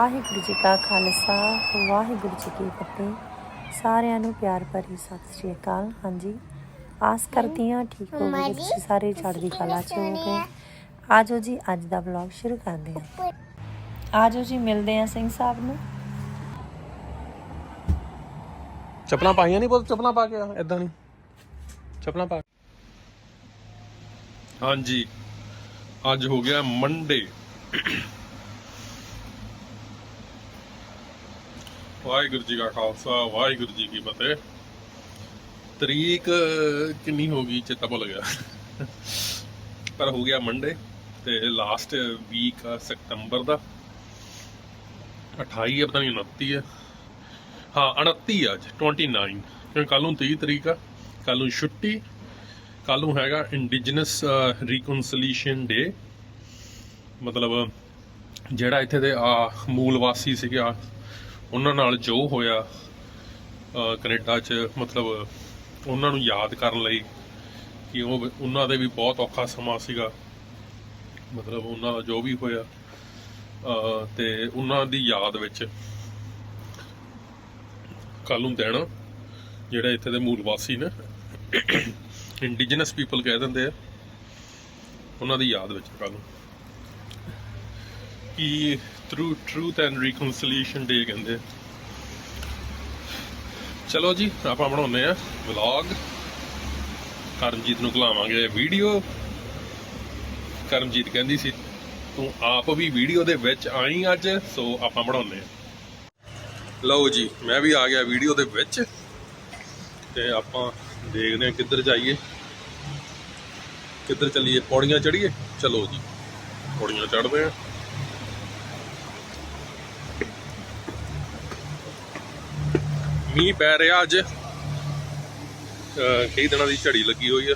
ਵਾਹਿਗੁਰੂ ਜੀ ਕਾ ਖਾਲਸਾ, ਵਾਹਿਗੁਰੂ ਜੀ ਕੀ ਫਤਿਹ। ਸਾਰਿਆਂ ਨੂੰ ਪਿਆਰ ਭਰੀ ਸਤਿ ਸ਼੍ਰੀ ਅਕਾਲ। ਹਾਂਜੀ, ਆਸ ਕਰਦੀ ਹਾਂ ਠੀਕ ਹੋਵੋਗੇ ਤੁਸੀਂ ਸਾਰੇ ਚੜ੍ਹਦੀ ਕਲਾ ਚ ਹੋਵੋਗੇ ਆਜੋ ਜੀ, ਅੱਜ ਦਾ ਵਲੌਗ ਸ਼ੁਰੂ ਕਰਦੇ ਹਾਂ। ਆਜੋ ਜੀ, ਮਿਲਦੇ ਹਾਂ ਸਿੰਘ ਸਾਹਿਬ ਨੂੰ। ਚੱਪਲਾਂ ਪਾਈਆਂ ਨਹੀਂ ਬਹੁਤ ਚੱਪਲਾਂ ਪਾ ਕੇ ਇਦਾਂ ਨਹੀਂ ਚੱਪਲਾਂ ਪਾ ਹਾਂਜੀ, ਅੱਜ ਹੋ ਗਿਆ ਮੰਡੇ ਵਾਹਿਗੁਰੂ ਜੀ ਕਾ ਖਾਲਸਾ, ਵਾਹਿਗੁਰੂ ਜੀ ਕੀ ਫਤਿਹ। ਤਰੀਕ ਕਿੰਨੀ ਹੋ ਗਈ ਚੇਤਾ ਭੁੱਲ ਗਿਆ। ਪਰ ਹੋ ਗਿਆ ਮੰਡੇ ਤੇ ਲਾਸਟ ਵੀਕ ਸਤੰਬਰ ਦਾ। 28 ਹੈ ਪਤਾ ਨਹੀਂ 29 ਹੈ ਹਾਂ 29 ਅੱਜ 29 ਕਿਉਂਕਿ ਕੱਲ ਨੂੰ 30 ਤਰੀਕ ਆ ਕੱਲ ਨੂੰ ਛੁੱਟੀ ਕੱਲ ਨੂੰ ਹੈਗਾ ਇੰਡੀਜਨਸ ਰੀਕਨਸੀਲੀਏਸ਼ਨ ਡੇ ਮਤਲਬ ਜਿਹੜਾ ਇੱਥੇ ਦੇ ਆ ਮੂਲ ਵਾਸੀ ਸੀਗੇ ਆ ਉਹਨਾਂ ਨਾਲ ਜੋ ਹੋਇਆ ਅਹ, ਕੈਨੇਡਾ 'ਚ ਮਤਲਬ ਉਹਨਾਂ ਨੂੰ ਯਾਦ ਕਰਨ ਲਈ ਕਿ ਉਹ ਉਹਨਾਂ ਦੇ ਵੀ ਬਹੁਤ ਔਖਾ ਸਮਾਂ ਸੀਗਾ। ਮਤਲਬ ਉਹਨਾਂ ਦਾ ਜੋ ਵੀ ਹੋਇਆ ਤੇ ਉਹਨਾਂ ਦੀ ਯਾਦ ਵਿੱਚ ਕੱਲ ਨੂੰ ਦੇਣਾ ਜਿਹੜੇ ਇੱਥੇ ਦੇ ਮੂਲ ਵਾਸੀ ਨੇ ਇੰਡੀਜਨਸ ਪੀਪਲ ਕਹਿ ਦਿੰਦੇ ਆ ਉਹਨਾਂ ਦੀ ਯਾਦ ਵਿੱਚ ਕੱਲ ਨੂੰ। ਕਿ ਟਰੂ ਟਰੂਥ ਐਂਡ ਰੀਕਨਸੀਲੀਏਸ਼ਨ ਡੇ ਕਹਿੰਦੇ ਚਲੋ ਜੀ, ਆਪਾਂ ਬਣਾਉਂਦੇ ਆ ਵਲੌਗ ਕਰਮਜੀਤ ਨੂੰ ਖਲਾਵਾਂਗੇ ਵੀਡੀਓ ਕਰਮਜੀਤ ਕਹਿੰਦੀ ਸੀ, ਤੂੰ ਆਪ ਵੀ ਵੀਡੀਓ ਦੇ ਵਿੱਚ ਆਈ ਅੱਜ, ਸੋ ਆਪਾਂ ਬਣਾਉਂਦੇ ਆ ਲਓ ਜੀ, ਮੈਂ ਵੀ ਆ ਗਿਆ ਵੀਡੀਓ ਦੇ ਵਿੱਚ। ਤੇ ਆਪਾਂ ਦੇਖਦੇ ਹਾਂ ਕਿੱਧਰ ਜਾਈਏ। ਕਿੱਧਰ ਚੱਲੀਏ? ਪੌੜੀਆਂ ਚੜੀਏ ਚਲੋ ਜੀ, ਪੌੜੀਆਂ ਚੜਦੇ ਆ ਮੀਂਹ ਪੈ ਰਿਹਾ ਅੱਜ। ਕਈ ਦਿਨਾਂ ਦੀ ਝੜੀ ਲੱਗੀ ਹੋਈ ਆ।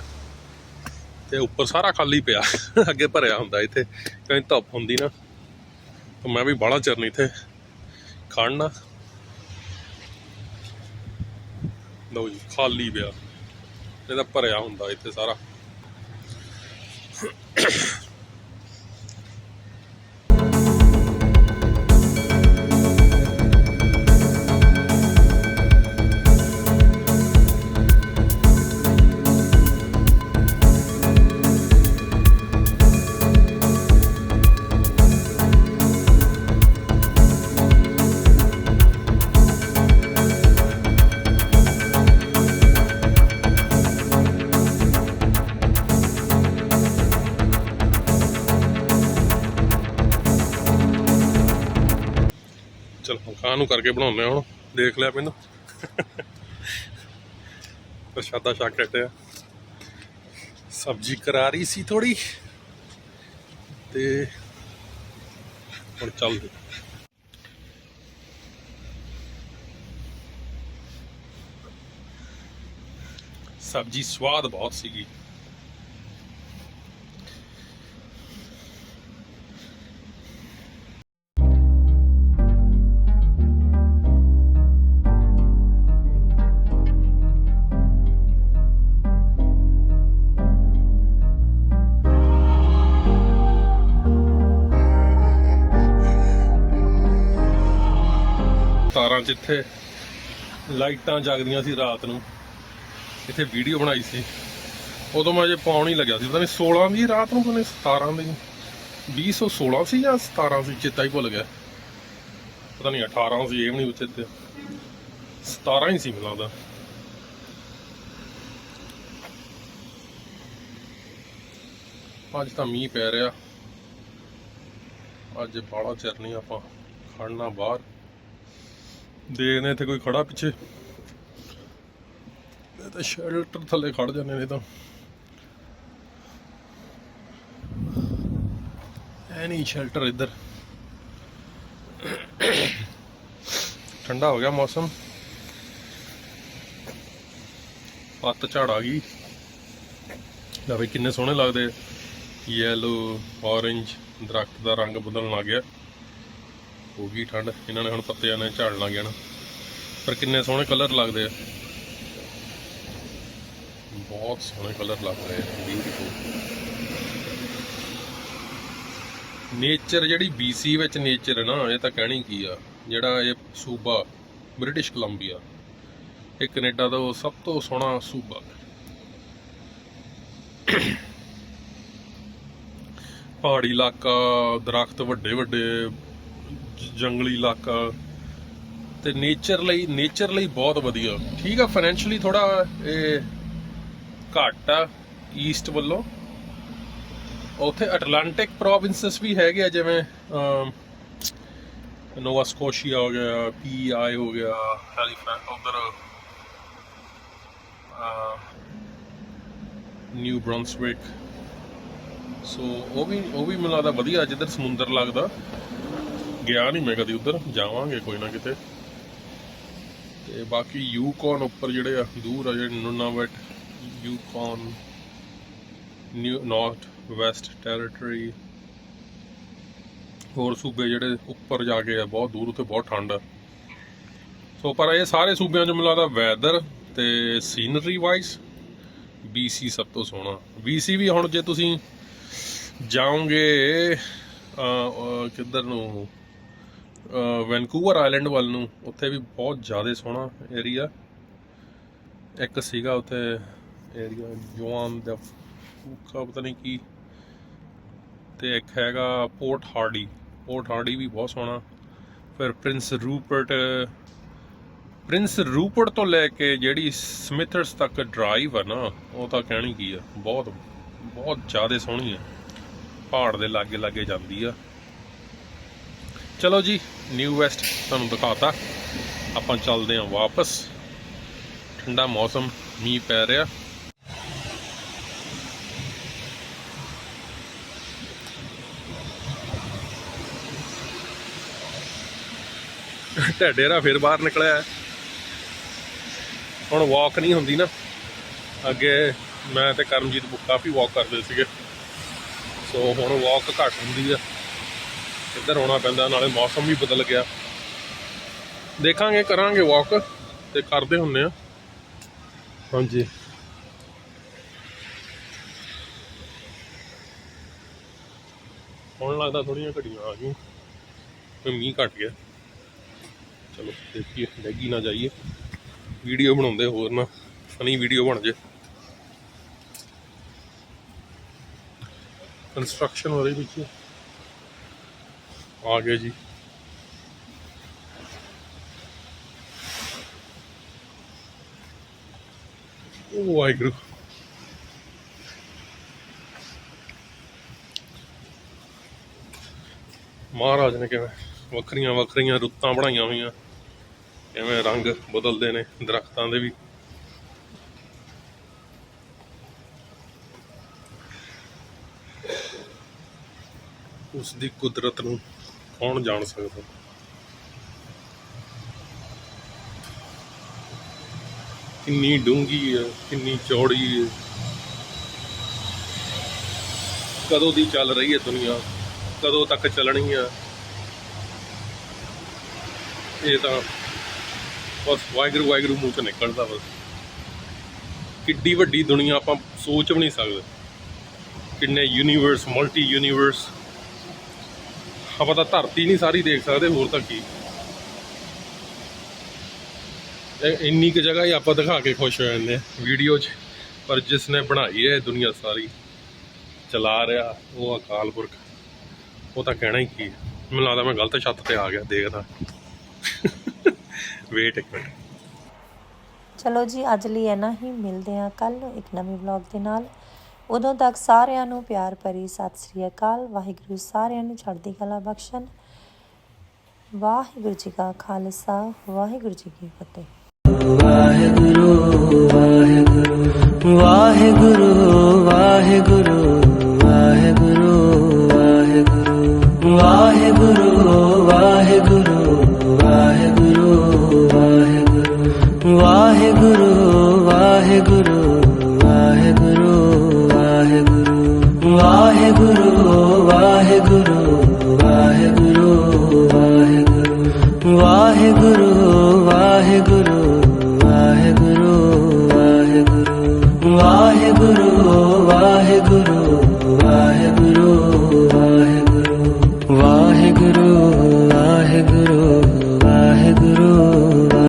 ਤੇ ਉੱਪਰ ਸਾਰਾ ਖਾਲੀ ਪਿਆ। ਅੱਗੇ ਭਰਿਆ ਹੁੰਦਾ ਇੱਥੇ। ਕਈ ਧੁੱਪ ਹੁੰਦੀ ਨਾ। ਤਾਂ ਮੈਂ ਵੀ ਬਾਹਲਾ ਚਿਰ ਨਹੀਂ ਇੱਥੇ ਖੜਨਾ ਲਓ ਜੀ, ਖਾਲੀ ਪਿਆ। ਇਹਦਾ ਭਰਿਆ ਹੁੰਦਾ ਇੱਥੇ ਸਾਰਾ। ਚਲੋ ਖਾਣ ਨੂੰ ਕਰਕੇ ਬਣਾਉਂਦੇ ਹੁਣ? ਦੇਖ ਲਿਆ ਮੈਨੂੰ। ਪ੍ਰਸ਼ਾਦਾ ਛਕ ਹਟਿਆ। ਸਬਜ਼ੀ ਕਰਾਰੀ ਸੀ ਥੋੜੀ ਤੇ ਹੁਣ ਚੱਲਦੇ ਸਬਜ਼ੀ ਸਵਾਦ ਬਹੁਤ ਸੀਗੀ। ਤਾਰਾਂ 'ਚ ਇੱਥੇ ਲਾਈਟਾਂ ਜਗਦੀਆਂ ਸੀ ਰਾਤ ਨੂੰ। ਇੱਥੇ ਵੀਡੀਓ ਬਣਾਈ ਸੀ। ਉਦੋਂ ਮੈਂ ਜੇ ਪਾਉਣ ਹੀ ਲੱਗਿਆ ਸੀ। ਪਤਾ ਨਹੀਂ 16 ਦੀ ਰਾਤ ਨੂੰ, ਪਤਾ 17 ਦੀ 2016 ਸੀ ਜਾਂ 17 ਸੀ, ਚੇਤਾ ਹੀ ਭੁੱਲ ਗਿਆ। ਪਤਾ ਨਹੀਂ 18 ਸੀ, ਇਹ ਵੀ ਨਹੀਂ ਉੱਥੇ ਤੇ। 17 ਹੀ ਸੀ ਮੈਨੂੰ ਅੱਜ ਤਾਂ ਮੀਂਹ ਪੈ ਰਿਹਾ। ਅੱਜ ਬਾਹਲਾ ਚਿਰ ਨਹੀਂ ਆਪਾਂ ਖੜਨਾ ਬਾਹਰ। ਦੇਖਦੇ ਇੱਥੇ ਕੋਈ ਖੜਾ ਪਿੱਛੇ। ਇਹ ਤਾਂ ਸ਼ੈਲਟਰ ਥੱਲੇ ਖੜ ਜਾਂਦੇ ਨੇ ਤਾਂ। ਐ ਨਹੀਂ ਸ਼ੈਲਟਰ ਇੱਧਰ। ਠੰਡਾ ਹੋ ਗਿਆ ਮੌਸਮ। ਪੱਤ ਝੜ ਆ ਗਈ। ਲੈ ਵੀ ਕਿੰਨੇ ਸੋਹਣੇ ਲੱਗਦੇ। ਯੈਲੋ orange, ਦਰਖਤ ਦਾ ਰੰਗ ਬਦਲਣ ਲੱਗ ਗਿਆ। ਹੋ ਗਈ ਠੰਡ। ਇਹਨਾਂ ਨੇ ਹੁਣ ਪੱਤਿਆਂ ਨੇ ਝਾੜ ਲੱਗ ਨਾ। ਪਰ ਕਿੰਨੇ ਸੋਹਣੇ ਕਲਰ ਲੱਗਦੇ ਆ। ਬਹੁਤ ਸੋਹਣੇ ਕਲਰ ਲੱਗ ਰਹੇ ਆ। ਬਿਊਟੀਫੁਲ ਨੇਚਰ ਜਿਹੜੀ BC ਵਿੱਚ ਨੇਚਰ ਹੈ ਨਾ, ਇਹ ਤਾਂ ਕਹਿਣੀ ਕੀ ਆ? ਜਿਹੜਾ ਇਹ ਸੂਬਾ ਬ੍ਰਿਟਿਸ਼ ਕੋਲੰਬੀਆ ਇਹ ਕੈਨੇਡਾ ਦਾ ਉਹ ਸਭ ਤੋਂ ਸੋਹਣਾ ਸੂਬਾ। ਪਹਾੜੀ ਇਲਾਕਾ, ਦਰਖਤ ਵੱਡੇ ਵੱਡੇ ਜੰਗਲੀ ਇਲਾਕਾ ਤੇ ਨੇਚਰ ਲਈ ਨੇਚਰ ਲਈ ਬਹੁਤ ਵਧੀਆ। ਠੀਕ ਆ ਫਾਈਨੈਂਸ਼ਲੀ ਥੋੜਾ ਇਹ ਘੱਟ ਆ ਈਸਟ ਵੱਲੋਂ। ਉੱਥੇ ਅਟਲਾਂਟਿਕ ਪ੍ਰੋਵਿੰਸਸ ਵੀ ਹੈਗੇ ਆ, ਜਿਵੇਂ ਨੋਵਾ ਸਕੋਸ਼ੀਆ ਹੋ ਗਿਆ ਪੀਆਈ ਹੋ ਗਿਆ ਹੈਲੀਫੈਕਸ ਉਧਰ ਨਿਊ ਬ੍ਰੰਸਵਿਕ ਸੋ ਉਹ ਵੀ ਉਹ ਵੀ ਮੈਨੂੰ ਲੱਗਦਾ ਵਧੀਆ, ਜਿੱਧਰ ਸਮੁੰਦਰ ਲੱਗਦਾ। ਗਿਆ ਨਹੀਂ ਮੈਂ ਕਦੀ ਉਧਰ, ਜਾਵਾਂਗੇ ਕੋਈ ਨਾ ਕਿਤੇ। ਤੇ ਬਾਕੀ ਯੂਕੌਨ ਉੱਪਰ ਜਿਹੜੇ ਆ, ਦੂਰ ਆ ਜਿਹੜੇ Nunavut, Yukon, New, North, West Territory. ਹੋਰ ਸੂਬੇ ਜਿਹੜੇ ਉੱਪਰ ਜਾ ਕੇ ਆ, ਬਹੁਤ ਦੂਰ ਉੱਤੇ ਬਹੁਤ ਠੰਡ ਆ। ਸੋ ਪਰ ਇਹ ਸਾਰੇ ਸੂਬਿਆਂ 'ਚ ਮਿਲਦਾ ਵੈਦਰ ਤੇ ਸੀਨਰੀ ਵਾਈਜ਼ BC ਸਭ ਤੋਂ ਸੋਹਣਾ। BC ਵੀ ਹੁਣ ਜੇ ਤੁਸੀਂ ਜਾਓਗੇ ਕਿੱਧਰ ਨੂੰ? ਵੈਨਕੂਵਰ ਆਈਲੈਂਡ ਵੱਲ ਨੂੰ, ਉੱਥੇ ਵੀ ਬਹੁਤ ਜ਼ਿਆਦਾ ਸੋਹਣਾ ਏਰੀਆ ਇੱਕ ਸੀਗਾ ਉੱਥੇ ਏਰੀਆ ਜੋਨ ਦਾ ਫੂਕਾ ਪਤਾ ਨਹੀਂ ਕੀ। ਤੇ ਇੱਕ ਹੈਗਾ ਪੋਰਟ ਹਾਰਡੀ। ਪੋਰਟ ਹਾਰਡੀ ਵੀ ਬਹੁਤ ਸੋਹਣਾ। ਫਿਰ ਪ੍ਰਿੰਸ ਰੂਪਰਟ ਪ੍ਰਿੰਸ ਰੂਪਰਟ ਤੋਂ ਲੈ ਕੇ ਜਿਹੜੀ ਸਮਿਥਰਸ ਤੱਕ ਡਰਾਈਵ ਆ ਨਾ, ਉਹ ਤਾਂ ਕਹਿਣੀ ਕੀ ਆ, ਬਹੁਤ ਬਹੁਤ ਜ਼ਿਆਦਾ ਸੋਹਣੀ ਆ। ਪਹਾੜ ਦੇ ਲਾਗੇ ਲਾਗੇ ਜਾਂਦੀ ਆ। ਚਲੋ ਜੀ ਨਿਊ ਵੈਸਟ ਤੁਹਾਨੂੰ ਦਿਖਾਤਾ। ਆਪਾਂ ਚੱਲਦੇ ਹਾਂ ਵਾਪਸ। ਠੰਡਾ ਮੌਸਮ, ਮੀਂਹ ਪੈ ਰਿਹਾ। ਢੇਡੇਰਾ ਫਿਰ ਬਾਹਰ ਨਿਕਲਿਆ ਹੁਣ ਵਾਕ ਨਹੀਂ ਹੁੰਦੀ ਨਾ। ਅੱਗੇ ਮੈਂ ਤੇ ਕਰਮਜੀਤ ਕਾਫੀ ਵਾਕ ਕਰਦੇ ਸੀਗੇ। ਸੋ ਹੁਣ ਵਾਕ ਘੱਟ ਹੁੰਦੀ ਆ ਇੱਧਰ ਆਉਣਾ ਪੈਂਦਾ, ਨਾਲੇ ਮੌਸਮ ਵੀ ਬਦਲ ਗਿਆ। ਦੇਖਾਂਗੇ, ਕਰਾਂਗੇ ਵਾਕ ਤੇ ਕਰਦੇ ਹੁੰਨੇ ਆ। ਹਾਂਜੀ। ਹੁਣ ਲੱਗਦਾ ਥੋੜੀਆਂ ਘੜੀਆਂ ਆ ਗਈਆਂ। ਤੇ ਮੀਂਹ ਘਟ ਗਿਆ। ਚਲੋ, ਦੇਖੀਏ, ਡੈਗੀ ਨਾ ਜਾਈਏ। ਵੀਡੀਓ ਬਣਾਉਂਦੇ ਹੋਰ ਨਾ, ਫਨੀ ਵੀਡੀਓ ਬਣ ਜੇ। ਕੰਸਟਰਕਸ਼ਨ ਹੋ ਰਹੀ ਪਿੱਛੇ ਆ ਗਏ ਜੀ। ਉਹ ਵਾਹਿਗੁਰੂ। ਮਹਾਰਾਜ ਨੇ ਕਿਵੇਂ ਵੱਖਰੀਆਂ ਵੱਖਰੀਆਂ ਰੁੱਤਾਂ ਬਣਾਈਆਂ ਹੋਈਆਂ। ਕਿਵੇਂ ਰੰਗ ਬਦਲਦੇ ਨੇ ਦਰਖਤਾਂ ਦੇ ਵੀ। ਉਸ ਦੀ ਕੁਦਰਤ ਨੂੰ ਕੌਣ ਜਾਣ ਸਕਦਾ? ਕਿੰਨੀ ਡੂੰਗੀ ਹੈ, ਕਿੰਨੀ ਚੌੜੀ ਹੈ। ਕਦੋਂ ਦੀ ਚੱਲ ਰਹੀ ਹੈ ਦੁਨੀਆ? ਕਦੋਂ ਤੱਕ ਚੱਲਣੀ ਹੈ? ਇਹ ਤਾਂ ਬਸ ਵਾਹਿਗੁਰੂ ਵਾਹਿਗੁਰੂ ਮੂੰਹ ਚ ਨਿਕਲਦਾ ਬਸ। ਕਿੱਡੀ ਵੱਡੀ ਦੁਨੀਆ ਆਪਾਂ ਸੋਚ ਵੀ ਨਹੀਂ ਸਕਦੇ। ਕਿੰਨੇ ਯੂਨੀਵਰਸ ਮਲਟੀ ਯੂਨੀਵਰਸ ਆਪਾਂ ਤਾਂ ਧਰਤੀ ਨਹੀਂ ਸਾਰੀ ਦੇਖ ਸਕਦੇ, ਹੋਰ ਤਾਂ ਕੀ। ਇੰਨੀ ਕੁ ਜਗ੍ਹਾ ਹੀ ਆਪਾਂ ਦਿਖਾ ਕੇ ਖੁਸ਼ ਹੋ ਜਾਂਦੇ ਆ ਵੀਡੀਓ 'ਚ। ਪਰ ਜਿਸ ਨੇ ਬਣਾਈ ਹੈ ਦੁਨੀਆ ਸਾਰੀ, ਚਲਾ ਰਿਹਾ ਉਹ ਅਕਾਲ ਪੁਰਖ ਉਹ ਤਾਂ ਕਹਿਣਾ ਹੀ ਕੀ ਹੈ। ਮੈਨੂੰ ਲੱਗਦਾ ਮੈਂ ਗਲਤ ਛੱਤ ਤੇ ਆ ਗਿਆ, ਦੇਖਦਾ। ਵੇਟ ਇੱਕ ਮਿੰਟ ਚਲੋ ਜੀ, ਅੱਜ ਲਈ ਇੰਨਾ ਹੀ। ਮਿਲਦੇ ਹਾਂ ਕੱਲ ਇੱਕ ਨਵੇਂ ਵਲੌਗ ਦੇ ਨਾਲ। ਉਦੋਂ ਤੱਕ ਸਾਰਿਆਂ ਨੂੰ ਪਿਆਰ ਭਰੀ ਸਤਿ ਸ੍ਰੀ ਅਕਾਲ। ਵਾਹਿਗੁਰੂ ਸਾਰਿਆਂ ਨੂੰ ਚੜ੍ਹਦੀ ਕਲਾ ਬਖਸ਼ਣ। ਵਾਹਿਗੁਰੂ ਜੀ ਕਾ ਖਾਲਸਾ, ਵਾਹਿਗੁਰੂ ਜੀ ਕੀ ਫਤਿਹ। ਵਾਹਿਗੁਰੂ ਵਾਹਿਗੁਰੂ ਵਾਹਿਗੁਰੂ ਵਾਹਿਗੁਰੂ